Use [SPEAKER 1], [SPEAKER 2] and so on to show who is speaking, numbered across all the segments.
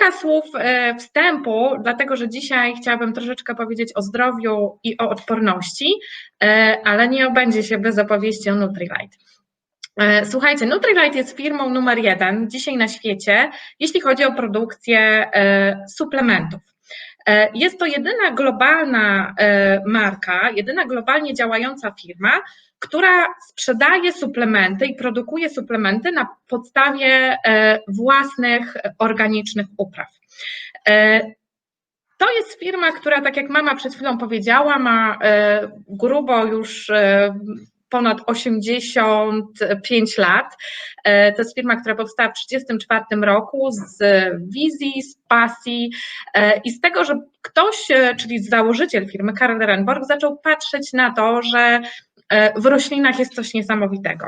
[SPEAKER 1] kilka słów e, wstępu, dlatego że dzisiaj chciałabym troszeczkę powiedzieć o zdrowiu i o odporności, e, ale nie obędzie się bez opowieści o Nutrilite. E, słuchajcie, Nutrilite jest firmą numer jeden dzisiaj na świecie, jeśli chodzi o produkcję suplementów. Jest to jedyna globalna marka, jedyna globalnie działająca firma, która sprzedaje suplementy i produkuje suplementy na podstawie e, własnych organicznych upraw. E, to jest firma, która, tak jak mama przed chwilą powiedziała, ma e, grubo już ponad 85 lat. To jest firma, która powstała w 1934 roku z wizji, z pasji i z tego, że ktoś, czyli założyciel firmy Karl Renborg, zaczął patrzeć na to, że w roślinach jest coś niesamowitego.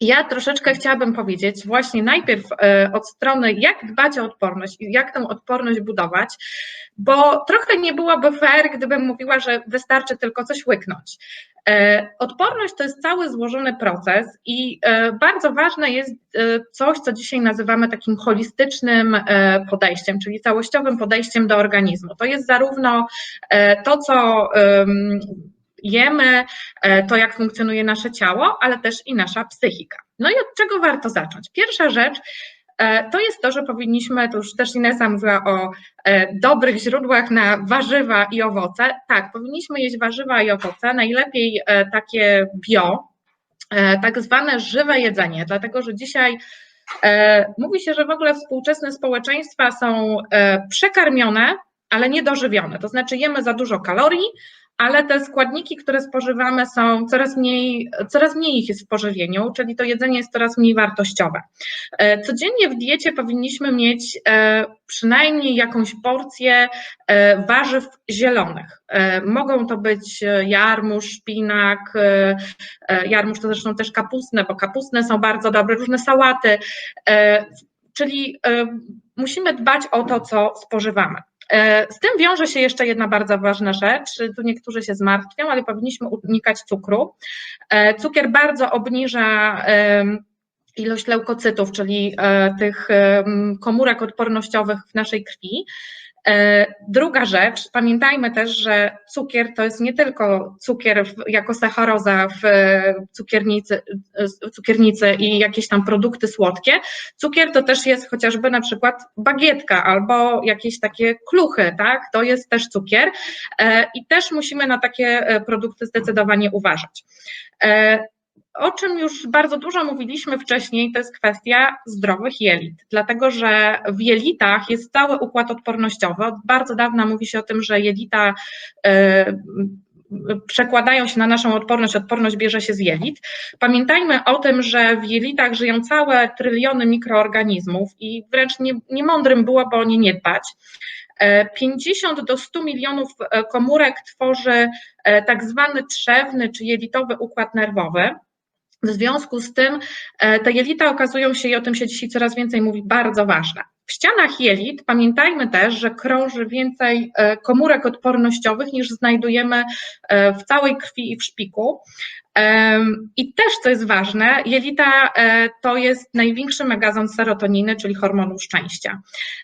[SPEAKER 1] Ja troszeczkę chciałabym powiedzieć właśnie najpierw e, od strony, jak dbać o odporność i jak tę odporność budować, bo trochę nie byłoby fair, gdybym mówiła, że wystarczy tylko coś łyknąć. E, odporność to jest cały złożony proces i bardzo ważne jest coś, co dzisiaj nazywamy takim holistycznym podejściem, czyli całościowym podejściem do organizmu. To jest zarówno to, co jemy, e, to jak funkcjonuje nasze ciało, ale też i nasza psychika. No i od czego warto zacząć? Pierwsza rzecz e, to jest to, że powinniśmy, to już też Inesa mówiła o e, dobrych źródłach na warzywa i owoce. Tak, powinniśmy jeść warzywa i owoce, najlepiej takie bio, tak zwane żywe jedzenie, dlatego że dzisiaj mówi się, że w ogóle współczesne społeczeństwa są przekarmione, ale niedożywione, to znaczy jemy za dużo kalorii, ale te składniki, które spożywamy są coraz mniej, coraz mniej ich jest w pożywieniu, czyli to jedzenie jest coraz mniej wartościowe. E, codziennie w diecie powinniśmy mieć e, przynajmniej jakąś porcję e, warzyw zielonych. Mogą to być jarmuż, szpinak, jarmuż to zresztą też kapustne, bo kapustne są bardzo dobre, różne sałaty, czyli musimy dbać o to, co spożywamy. E, z tym wiąże się jeszcze jedna bardzo ważna rzecz. Tu niektórzy się zmartwią, ale powinniśmy unikać cukru. E, cukier bardzo obniża ilość leukocytów, czyli e, tych komórek odpornościowych w naszej krwi. E, druga rzecz, pamiętajmy też, że cukier to jest nie tylko cukier jako sacharoza w cukiernicy, cukiernicy i jakieś tam produkty słodkie. Cukier to też jest chociażby na przykład bagietka albo jakieś takie kluchy, tak? To jest też cukier e, i też musimy na takie e, produkty zdecydowanie uważać. O czym już bardzo dużo mówiliśmy wcześniej, to jest kwestia zdrowych jelit, dlatego że w jelitach jest cały układ odpornościowy. Od bardzo dawna mówi się o tym, że jelita e, przekładają się na naszą odporność, odporność bierze się z jelit. Pamiętajmy o tym, że w jelitach żyją całe tryliony mikroorganizmów i wręcz nie, niemądrym byłoby o nie nie dbać. 50 e, do 100 milionów e, komórek tworzy tak zwany trzewny czy jelitowy układ nerwowy. W związku z tym e, te jelita okazują się, i o tym się dzisiaj coraz więcej mówi, bardzo ważne. W ścianach jelit pamiętajmy też, że krąży więcej e, komórek odpornościowych niż znajdujemy e, w całej krwi i w szpiku. I też, co jest ważne, jelita e, to jest największy magazyn serotoniny, czyli hormonu szczęścia.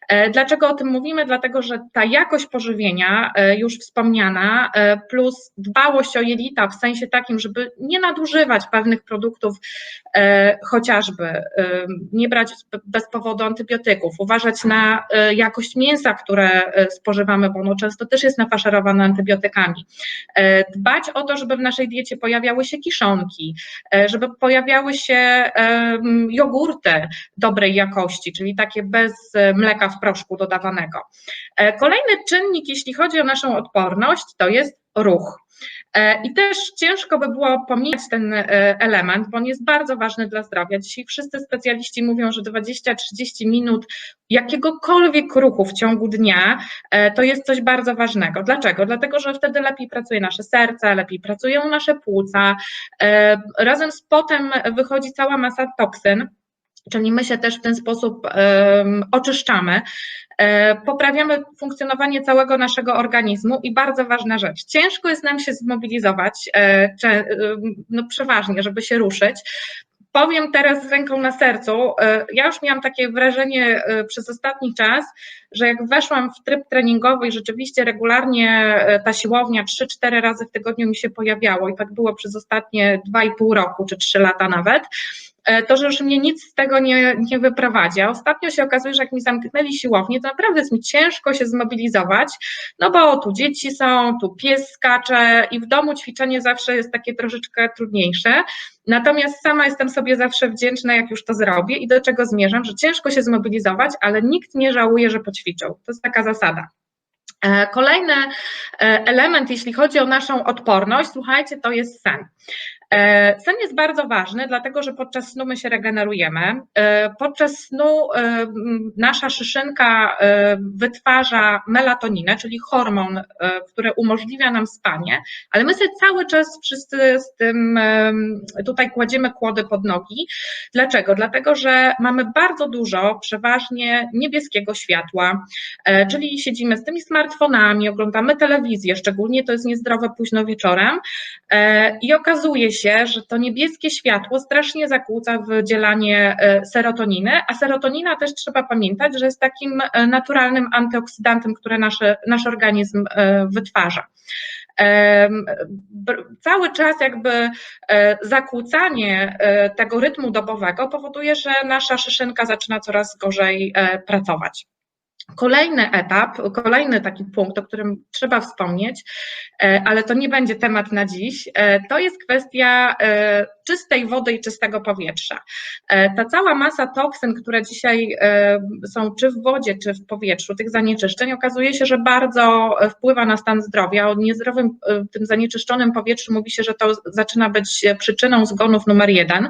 [SPEAKER 1] E, dlaczego o tym mówimy? Dlatego, że ta jakość pożywienia, e, już wspomniana, plus dbałość o jelita w sensie takim, żeby nie nadużywać pewnych produktów, chociażby nie brać bez powodu antybiotyków, uważać na jakość mięsa, które spożywamy, bo ono często też jest nafaszerowane antybiotykami. Dbać o to, żeby w naszej diecie pojawiały się kiszonki, e, żeby pojawiały się jogurty dobrej jakości, czyli takie bez mleka w proszku dodawanego. E, kolejny czynnik, jeśli chodzi o naszą odporność, to jest ruch. E, I też ciężko by było pomijać ten e, element, bo on jest bardzo ważny dla zdrowia. Dzisiaj wszyscy specjaliści mówią, że 20-30 minut jakiegokolwiek ruchu w ciągu dnia e, to jest coś bardzo ważnego. Dlaczego? Dlatego, że wtedy lepiej pracuje nasze serce, lepiej pracują nasze płuca. Razem z potem wychodzi cała masa toksyn czyli my się też w ten sposób oczyszczamy, e, poprawiamy funkcjonowanie całego naszego organizmu i bardzo ważna rzecz, ciężko jest nam się zmobilizować, e, no przeważnie, żeby się ruszyć, powiem teraz z ręką na sercu, ja już miałam takie wrażenie przez ostatni czas, że jak weszłam w tryb treningowy i rzeczywiście regularnie ta siłownia 3-4 razy w tygodniu mi się pojawiało i tak było przez ostatnie 2,5 roku czy 3 lata nawet, E, to, że już mnie nic z tego nie, nie wyprowadzi. Ostatnio się okazuje, że jak mi zamknęli siłownię, to naprawdę jest mi ciężko się zmobilizować, no bo tu dzieci są, tu pies skacze i w domu ćwiczenie zawsze jest takie troszeczkę trudniejsze. Natomiast sama jestem sobie zawsze wdzięczna, jak już to zrobię i do czego zmierzam, że ciężko się zmobilizować, ale nikt nie żałuje, że poćwiczył. To jest taka zasada. E, kolejny e, element, jeśli chodzi o naszą odporność, słuchajcie, to jest sen. E, sen jest bardzo ważny, dlatego że podczas snu my się regenerujemy. E, podczas snu e, nasza szyszynka wytwarza melatoninę, czyli hormon, który umożliwia nam spanie, ale my sobie cały czas wszyscy z tym tutaj kładziemy kłody pod nogi. Dlaczego? Dlatego, że mamy bardzo dużo, przeważnie niebieskiego światła, czyli siedzimy z tymi smartfonami, oglądamy telewizję, szczególnie to jest niezdrowe późno wieczorem i okazuje się, się, że to niebieskie światło strasznie zakłóca wydzielanie e, serotoniny, a serotonina też trzeba pamiętać, że jest takim e, naturalnym antyoksydantem, które nasz, nasz organizm e, wytwarza. Cały czas jakby zakłócanie tego rytmu dobowego powoduje, że nasza szyszynka zaczyna coraz gorzej pracować. Kolejny etap, kolejny taki punkt, o którym trzeba wspomnieć, e, ale to nie będzie temat na dziś, e, to jest kwestia e, czystej wody i czystego powietrza. Ta cała masa toksyn, które dzisiaj są czy w wodzie, czy w powietrzu, tych zanieczyszczeń, okazuje się, że bardzo wpływa na stan zdrowia. O niezdrowym, tym zanieczyszczonym powietrzu mówi się, że to zaczyna być przyczyną zgonów numer jeden.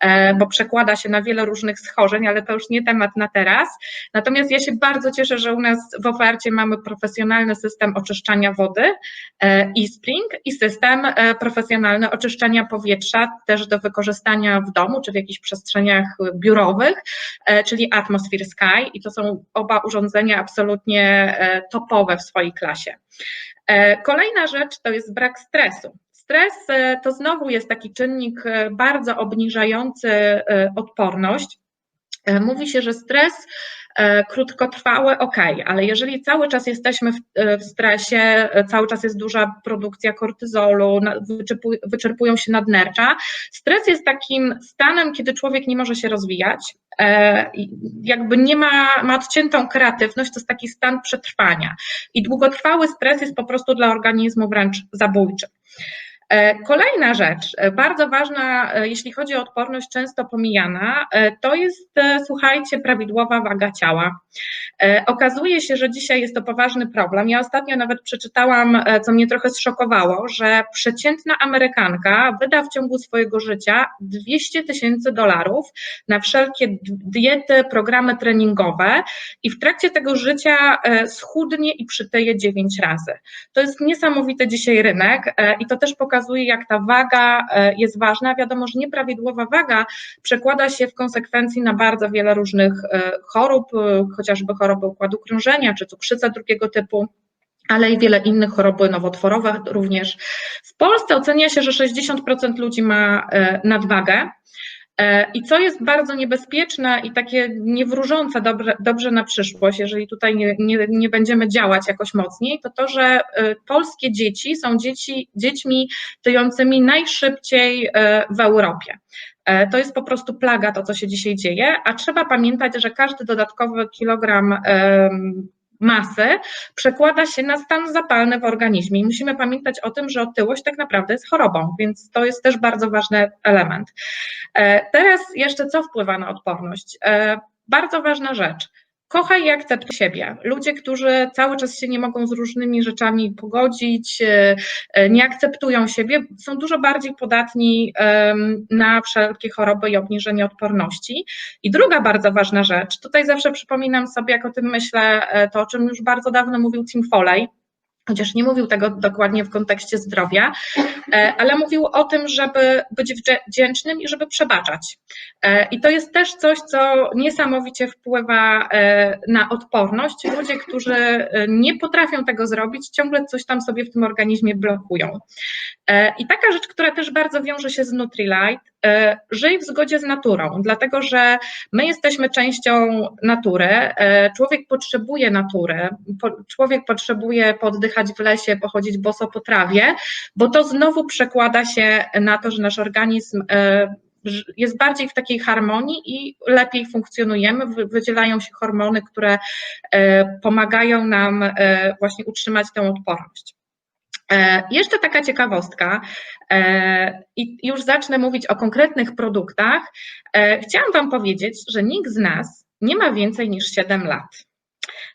[SPEAKER 1] E, bo przekłada się na wiele różnych schorzeń, ale to już nie temat na teraz. Natomiast ja się bardzo cieszę, że u nas w ofercie mamy profesjonalny system oczyszczania wody e-spring i system e, profesjonalny oczyszczania powietrza też do wykorzystania w domu czy w jakichś przestrzeniach biurowych, e, czyli Atmosphere Sky i to są oba urządzenia absolutnie topowe w swojej klasie. Kolejna rzecz to jest brak stresu. Stres e, to znowu jest taki czynnik e, bardzo obniżający e, odporność. Mówi się, że stres krótkotrwały, ok, ale jeżeli cały czas jesteśmy w, stresie, cały czas jest duża produkcja kortyzolu, wyczerpują się nadnercza, stres jest takim stanem, kiedy człowiek nie może się rozwijać, jakby nie ma, ma odciętą kreatywność, to jest taki stan przetrwania i długotrwały stres jest po prostu dla organizmu wręcz zabójczy. E, kolejna rzecz, e, bardzo ważna, e, jeśli chodzi o odporność, często pomijana, to jest, słuchajcie, prawidłowa waga ciała. Okazuje się, że dzisiaj jest to poważny problem. Ja ostatnio nawet przeczytałam, co mnie trochę zszokowało, że przeciętna Amerykanka wyda w ciągu swojego życia 200 tysięcy dolarów na wszelkie diety, programy treningowe i w trakcie tego życia schudnie i przytyje 9 razy. To jest niesamowity dzisiaj rynek i to też pokazuje, pokazuje, jak ta waga e, jest ważna. Wiadomo, że nieprawidłowa waga przekłada się w konsekwencji na bardzo wiele różnych e, chorób, e, chociażby choroby układu krążenia czy cukrzycę drugiego typu ale i wiele innych chorób nowotworowych również. W Polsce ocenia się, że 60% ludzi ma nadwagę. E, I co jest bardzo niebezpieczne i takie niewróżące dobrze, dobrze na przyszłość, jeżeli tutaj nie, nie, nie, będziemy działać jakoś mocniej, to to, że e, polskie dzieci są dzieci, dziećmi tyjącymi najszybciej e, w Europie. To jest po prostu plaga to, co się dzisiaj dzieje, a trzeba pamiętać, że każdy dodatkowy kilogram masy przekłada się na stan zapalny w organizmie i musimy pamiętać o tym, że otyłość tak naprawdę jest chorobą, więc to jest też bardzo ważny element. E, teraz jeszcze co wpływa na odporność? E, bardzo ważna rzecz. Kochaj i akceptuj siebie. Ludzie, którzy cały czas się nie mogą z różnymi rzeczami pogodzić, e, nie akceptują siebie, są dużo bardziej podatni na wszelkie choroby i obniżenie odporności. I druga bardzo ważna rzecz, tutaj zawsze przypominam sobie, jak o tym myślę, e, to o czym już bardzo dawno mówił Tim Foley, chociaż nie mówił tego dokładnie w kontekście zdrowia, e, ale mówił o tym, żeby być wdzięcznym i żeby przebaczać. E, I to jest też coś, co niesamowicie wpływa e, na odporność. Ludzie, którzy nie potrafią tego zrobić, ciągle coś tam sobie w tym organizmie blokują. I taka rzecz, która też bardzo wiąże się z Nutrilite, żyj w zgodzie z naturą, dlatego że my jesteśmy częścią natury. Człowiek potrzebuje natury, człowiek potrzebuje poddychać w lesie, pochodzić boso po trawie, bo to znowu przekłada się na to, że nasz organizm jest bardziej w takiej harmonii i lepiej funkcjonujemy, wydzielają się hormony, które pomagają nam właśnie utrzymać tę odporność. E, jeszcze taka ciekawostka, e, i już zacznę mówić o konkretnych produktach. E, chciałam Wam powiedzieć, że nikt z nas nie ma więcej niż 7 lat.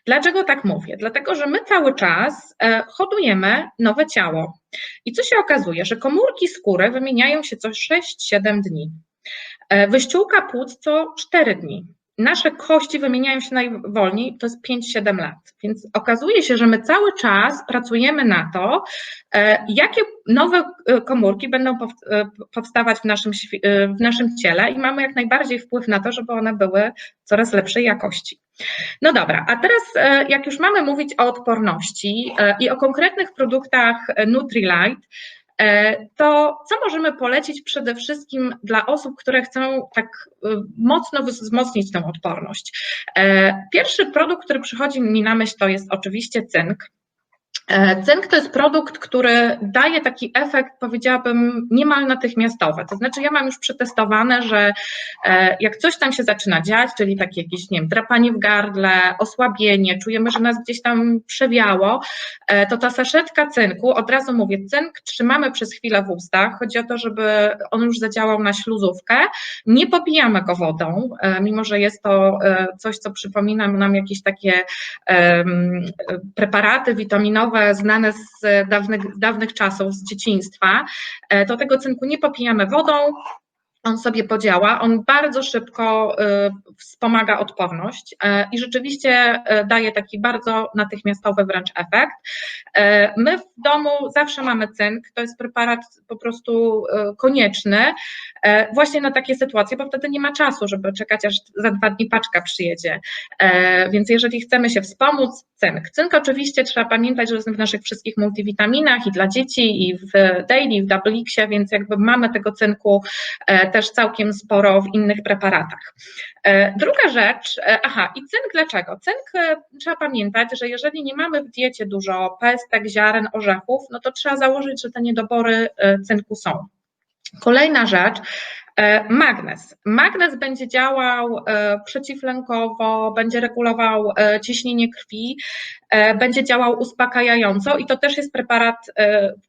[SPEAKER 1] Dlaczego tak mówię? Dlatego, że my cały czas hodujemy nowe ciało. I co się okazuje, że komórki skóry wymieniają się co 6-7 dni. Wyściółka płuc co 4 dni nasze kości wymieniają się najwolniej, to jest 5-7 lat. Więc okazuje się, że my cały czas pracujemy na to, e, jakie nowe e, komórki będą e, powstawać w naszym, w naszym ciele i mamy jak najbardziej wpływ na to, żeby one były coraz lepszej jakości. No dobra, a teraz jak już mamy mówić o odporności i o konkretnych produktach Nutrilite, to co możemy polecić przede wszystkim dla osób, które chcą tak e, mocno wzmocnić tę odporność? E, pierwszy produkt, który przychodzi mi na myśl, to jest oczywiście cynk. E, cynk to jest produkt, który daje taki efekt, powiedziałabym, niemal natychmiastowy. To znaczy, ja mam już przetestowane, że e, jak coś tam się zaczyna dziać, czyli takie jakieś, nie wiem, drapanie w gardle, osłabienie, czujemy, że nas gdzieś tam przewiało, e, to ta saszetka cynku, od razu mówię, cynk trzymamy przez chwilę w ustach. Chodzi o to, żeby on już zadziałał na śluzówkę. Nie popijamy go wodą, mimo że jest to coś, co przypomina nam jakieś takie preparaty witaminowe, znane z dawnych, z dawnych czasów, z dzieciństwa, e, to tego cynku nie popijamy wodą, on sobie podziała, on bardzo szybko y, wspomaga odporność i rzeczywiście daje taki bardzo natychmiastowy wręcz efekt. My w domu zawsze mamy cynk, to jest preparat po prostu konieczny właśnie na takie sytuacje, bo wtedy nie ma czasu, żeby czekać aż za dwa dni paczka przyjedzie. Więc jeżeli chcemy się wspomóc, cynk. Cynk oczywiście trzeba pamiętać, że jest w naszych wszystkich multivitaminach i dla dzieci i w daily, w double więc jakby mamy tego cynku też całkiem sporo w innych preparatach. E, druga rzecz, e, aha, i cynk dlaczego? Cynk e, trzeba pamiętać, że jeżeli nie mamy w diecie dużo pestek, ziaren, orzechów, no to trzeba założyć, że te niedobory cynku są. Kolejna rzecz, Magnes. Magnes będzie działał przeciwlękowo, będzie regulował ciśnienie krwi, będzie działał uspokajająco i to też jest preparat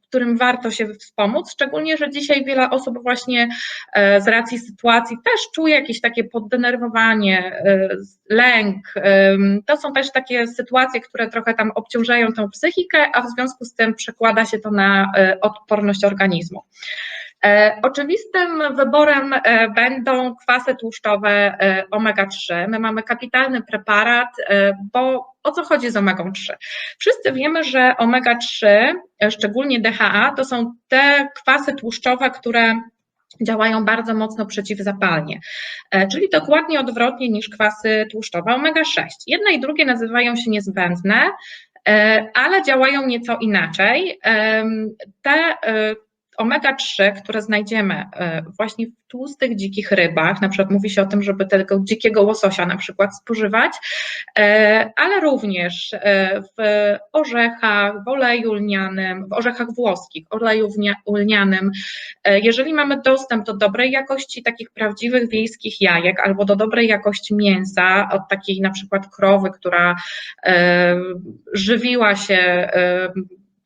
[SPEAKER 1] którym warto się wspomóc, szczególnie, że dzisiaj wiele osób właśnie e, z racji sytuacji też czuje jakieś takie poddenerwowanie, e, lęk. To są też takie sytuacje, które trochę tam obciążają tę psychikę, a w związku z tym przekłada się to na e, odporność organizmu. Oczywistym wyborem będą kwasy tłuszczowe omega-3. My mamy kapitalny preparat, bo o co chodzi z omega-3? Wszyscy wiemy, że omega-3, szczególnie DHA, to są te kwasy tłuszczowe, które działają bardzo mocno przeciwzapalnie, e, czyli dokładnie odwrotnie niż kwasy tłuszczowe omega-6. Jedne i drugie nazywają się niezbędne, e, ale działają nieco inaczej. Te e, omega-3, które znajdziemy e, właśnie w tłustych, dzikich rybach, na przykład mówi się o tym, żeby tego dzikiego łososia na przykład spożywać, e, ale również e, w orzechach, w oleju lnianym, w orzechach włoskich, oleju lnianym. Jeżeli mamy dostęp do dobrej jakości takich prawdziwych wiejskich jajek albo do dobrej jakości mięsa, od takiej na przykład krowy, która żywiła się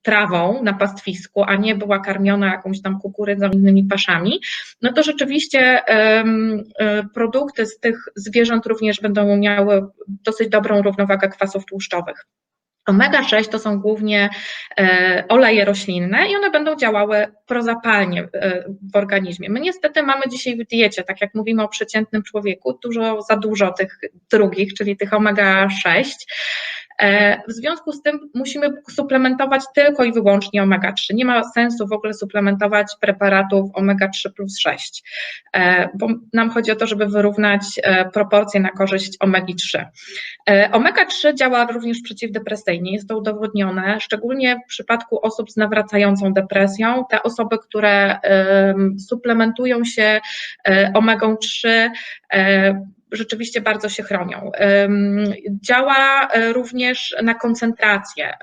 [SPEAKER 1] trawą na pastwisku, a nie była karmiona jakąś tam kukurydzą, innymi paszami, no to rzeczywiście e, produkty z tych zwierząt również będą miały dosyć dobrą równowagę kwasów tłuszczowych. Omega-6 to są głównie e, oleje roślinne i one będą działały prozapalnie e, w organizmie. My niestety mamy dzisiaj w diecie, tak jak mówimy o przeciętnym człowieku, dużo za dużo tych drugich, czyli tych omega-6. W związku z tym musimy suplementować tylko i wyłącznie omega-3. Nie ma sensu w ogóle suplementować preparatów omega-3 plus 6, bo nam chodzi o to, żeby wyrównać proporcje na korzyść omegi-3. Omega-3 działa również przeciwdepresyjnie, jest to udowodnione, szczególnie w przypadku osób z nawracającą depresją. Te osoby, które suplementują się e, omegą 3, e, rzeczywiście bardzo się chronią. Działa e, również na koncentrację,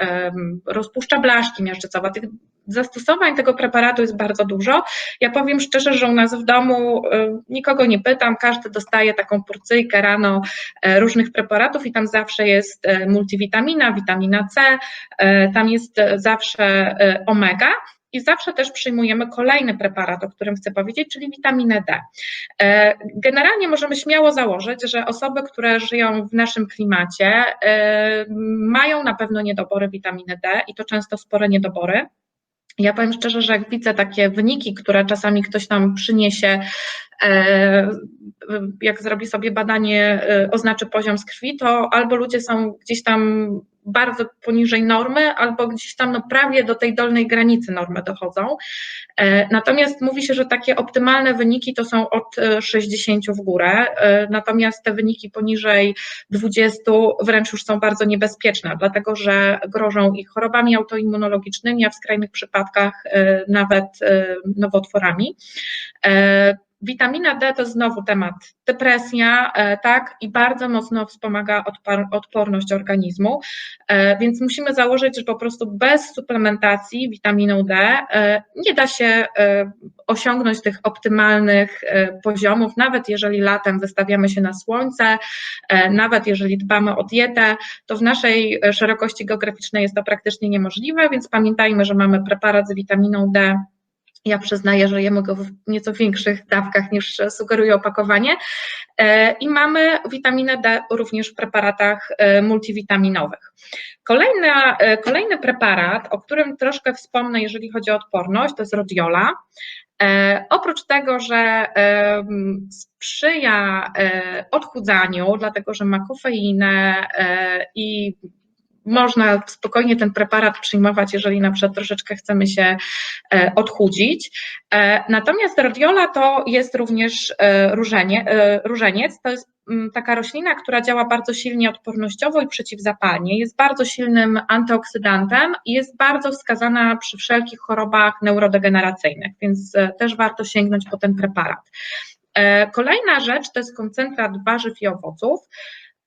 [SPEAKER 1] rozpuszcza blaszki miażdżycowe. Tych zastosowań tego preparatu jest bardzo dużo. Ja powiem szczerze, że u nas w domu nikogo nie pytam, każdy dostaje taką porcyjkę rano różnych preparatów i tam zawsze jest multivitamina, witamina C, tam jest zawsze omega. I zawsze też przyjmujemy kolejny preparat, o którym chcę powiedzieć, czyli witaminę D. E, generalnie możemy śmiało założyć, że osoby, które żyją w naszym klimacie, e, mają na pewno niedobory witaminy D i to często spore niedobory. Ja powiem szczerze, że jak widzę takie wyniki, które czasami ktoś nam przyniesie, e, jak zrobi sobie badanie, oznaczy poziom z krwi, to albo ludzie są gdzieś tam bardzo poniżej normy, albo gdzieś tam no, prawie do tej dolnej granicy normy dochodzą. E, natomiast mówi się, że takie optymalne wyniki to są od 60 e, w górę, e, natomiast te wyniki poniżej 20 wręcz już są bardzo niebezpieczne, dlatego że grożą ich chorobami autoimmunologicznymi, a w skrajnych przypadkach nawet nowotworami. Witamina D to znowu temat. Depresja, e, tak, i bardzo mocno wspomaga odporność organizmu, e, więc musimy założyć, że po prostu bez suplementacji witaminą D e, nie da się osiągnąć tych optymalnych poziomów, nawet jeżeli latem wystawiamy się na słońce, nawet jeżeli dbamy o dietę, to w naszej szerokości geograficznej jest to praktycznie niemożliwe, więc pamiętajmy, że mamy preparat z witaminą D ja przyznaję, że jemy go w nieco większych dawkach niż sugeruje opakowanie. E, I mamy witaminę D również w preparatach e, multivitaminowych. Kolejny, e, kolejny preparat, o którym troszkę wspomnę, jeżeli chodzi o odporność, to jest rodiola. Oprócz tego, że sprzyja odchudzaniu, dlatego że ma kofeinę i można spokojnie ten preparat przyjmować, jeżeli na przykład troszeczkę chcemy się e, odchudzić. E, natomiast radiola to jest również e, różenie, różeniec, to jest mm, taka roślina, która działa bardzo silnie odpornościowo i przeciwzapalnie, jest bardzo silnym antyoksydantem i jest bardzo wskazana przy wszelkich chorobach neurodegeneracyjnych, więc też warto sięgnąć po ten preparat. Kolejna rzecz to jest koncentrat warzyw i owoców.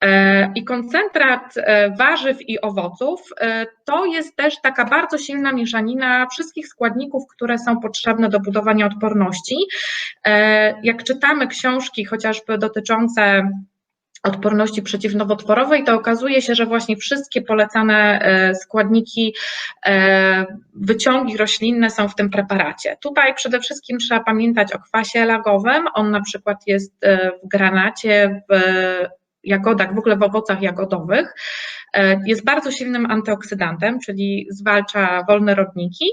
[SPEAKER 1] E, I koncentrat e, warzyw i owoców e, to jest też taka bardzo silna mieszanina wszystkich składników, które są potrzebne do budowania odporności. Jak czytamy książki chociażby dotyczące odporności przeciwnowotworowej, to okazuje się, że właśnie wszystkie polecane składniki, wyciągi roślinne są w tym preparacie. Tutaj przede wszystkim trzeba pamiętać o kwasie lagowym. On na przykład jest w granacie, w jagodach, w ogóle w owocach jagodowych. E, jest bardzo silnym antyoksydantem, czyli zwalcza wolne rodniki,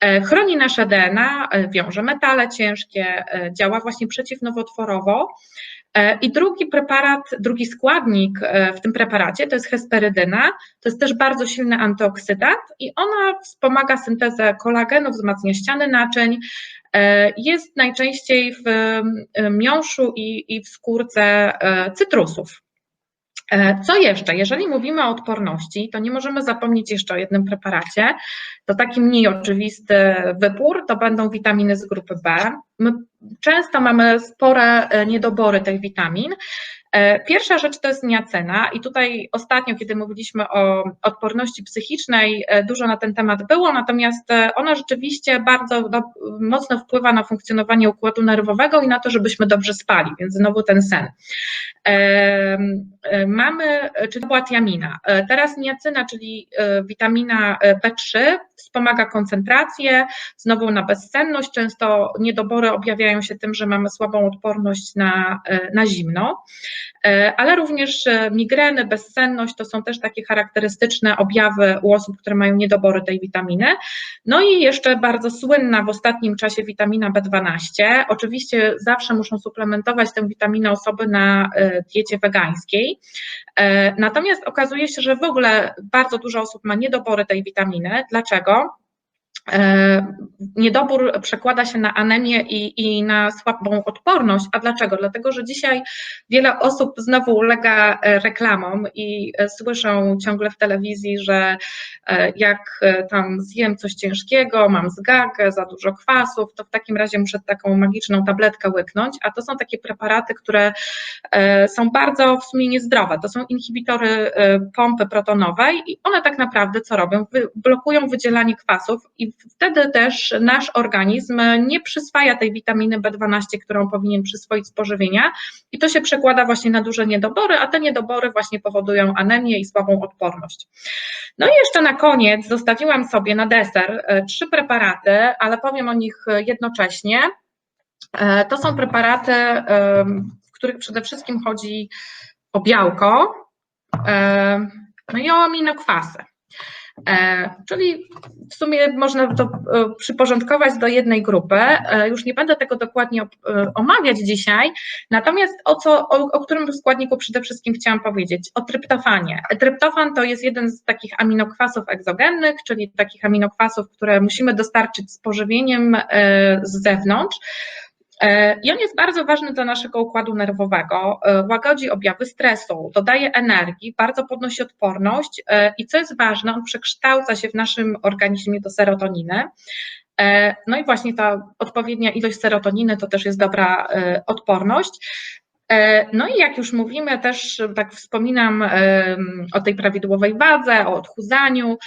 [SPEAKER 1] e, chroni nasze DNA, e, wiąże metale ciężkie, działa właśnie przeciwnowotworowo. I drugi preparat, drugi składnik w tym preparacie to jest hesperydyna. To jest też bardzo silny antyoksydant i ona wspomaga syntezę kolagenu, wzmacnia ściany naczyń. Jest najczęściej w miąższu i, i w skórce cytrusów. E, co jeszcze? Jeżeli mówimy o odporności, to nie możemy zapomnieć jeszcze o jednym preparacie. To taki mniej oczywisty wybór to będą witaminy z grupy B. My często mamy spore e, niedobory tych witamin. E, pierwsza rzecz to jest niacena i tutaj ostatnio, kiedy mówiliśmy o odporności psychicznej, dużo na ten temat było, natomiast ona rzeczywiście bardzo do, mocno wpływa na funkcjonowanie układu nerwowego i na to, żebyśmy dobrze spali, więc znowu ten sen. Mamy, czy to była tiamina. Teraz niacyna, czyli witamina B3, wspomaga koncentrację, znowu na bezsenność. Często niedobory objawiają się tym, że mamy słabą odporność na, na zimno, ale również migreny, bezsenność to są też takie charakterystyczne objawy u osób, które mają niedobory tej witaminy. No i jeszcze bardzo słynna w ostatnim czasie witamina B12. Oczywiście zawsze muszą suplementować tę witaminę osoby na diecie wegańskiej. Natomiast okazuje się, że w ogóle bardzo dużo osób ma niedobory tej witaminy. Dlaczego? E, niedobór przekłada się na anemię i, i, na słabą odporność. A dlaczego? Dlatego, że dzisiaj wiele osób znowu ulega e, reklamom i e, słyszą ciągle w telewizji, że jak tam zjem coś ciężkiego, mam zgagę, za dużo kwasów, to w takim razie muszę taką magiczną tabletkę łyknąć, a to są takie preparaty, które są bardzo w sumie niezdrowe. To są inhibitory pompy protonowej i one tak naprawdę co robią? Blokują wydzielanie kwasów i wtedy też nasz organizm nie przyswaja tej witaminy B12, którą powinien przyswoić z pożywienia i to się przekłada właśnie na duże niedobory, a te niedobory właśnie powodują anemię i słabą odporność. No i jeszcze na koniec zostawiłam sobie na deser e, trzy preparaty, ale powiem o nich jednocześnie. E, to są preparaty, w których przede wszystkim chodzi o białko, no i o aminokwasy. E, czyli w sumie można to e, przyporządkować do jednej grupy. E, już nie będę tego dokładnie omawiać dzisiaj, natomiast o, co, o, o którym składniku przede wszystkim chciałam powiedzieć? O tryptofanie. Tryptofan to jest jeden z takich aminokwasów egzogennych, czyli takich aminokwasów, które musimy dostarczyć z pożywieniem z zewnątrz. E, I on jest bardzo ważny dla naszego układu nerwowego, e, łagodzi objawy stresu, dodaje energii, bardzo podnosi odporność e, i co jest ważne, on przekształca się w naszym organizmie do serotoniny. No i właśnie ta odpowiednia ilość serotoniny to też jest dobra odporność. No i jak już mówimy, też tak wspominam o tej prawidłowej wadze, o odchudzaniu,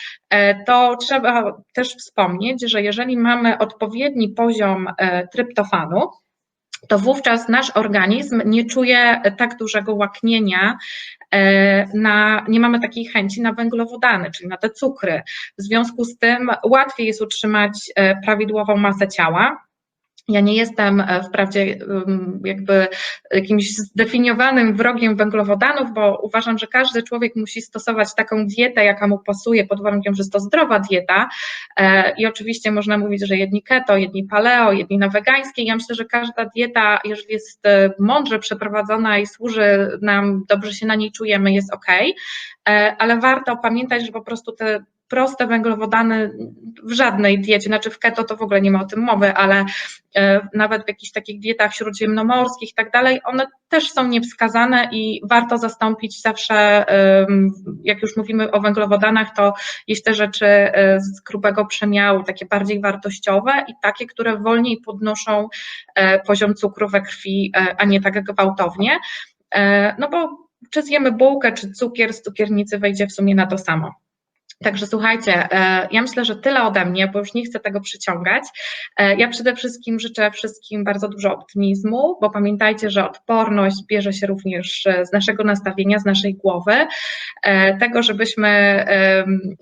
[SPEAKER 1] to trzeba też wspomnieć, że jeżeli mamy odpowiedni poziom tryptofanu, to wówczas nasz organizm nie czuje tak dużego łaknienia, e, na, nie mamy takiej chęci na węglowodany, czyli na te cukry. W związku z tym łatwiej jest utrzymać e, prawidłową masę ciała. Ja nie jestem e, wprawdzie jakby jakimś zdefiniowanym wrogiem węglowodanów, bo uważam, że każdy człowiek musi stosować taką dietę, jaka mu pasuje, pod warunkiem, że jest to zdrowa dieta. E, I oczywiście można mówić, że jedni keto, jedni paleo, jedni na wegańskiej. Ja myślę, że każda dieta, jeżeli jest e, mądrze przeprowadzona i służy nam, dobrze się na niej czujemy, jest ok, ale warto pamiętać, że po prostu te proste węglowodany w żadnej diecie, znaczy w keto to w ogóle nie ma o tym mowy, ale e, nawet w jakichś takich dietach śródziemnomorskich i tak dalej, one też są niewskazane i warto zastąpić zawsze, jak już mówimy o węglowodanach, to jeść te rzeczy e, z grubego przemiału, takie bardziej wartościowe i takie, które wolniej podnoszą e, poziom cukru we krwi, a nie tak gwałtownie. No bo czy zjemy bułkę, czy cukier z cukiernicy wejdzie w sumie na to samo. Także słuchajcie, e, ja myślę, że tyle ode mnie, bo już nie chcę tego przyciągać. E, ja przede wszystkim życzę wszystkim bardzo dużo optymizmu, bo pamiętajcie, że odporność bierze się również e, z naszego nastawienia, z naszej głowy, tego, żebyśmy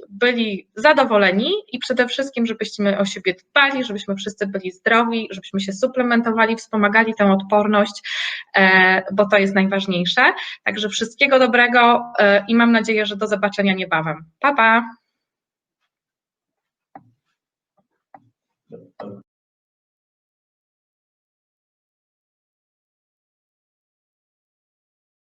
[SPEAKER 1] byli zadowoleni i przede wszystkim, żebyśmy o siebie dbali, żebyśmy wszyscy byli zdrowi, żebyśmy się suplementowali, wspomagali tę odporność, bo to jest najważniejsze. Także wszystkiego dobrego i mam nadzieję, że do zobaczenia niebawem. Pa, pa!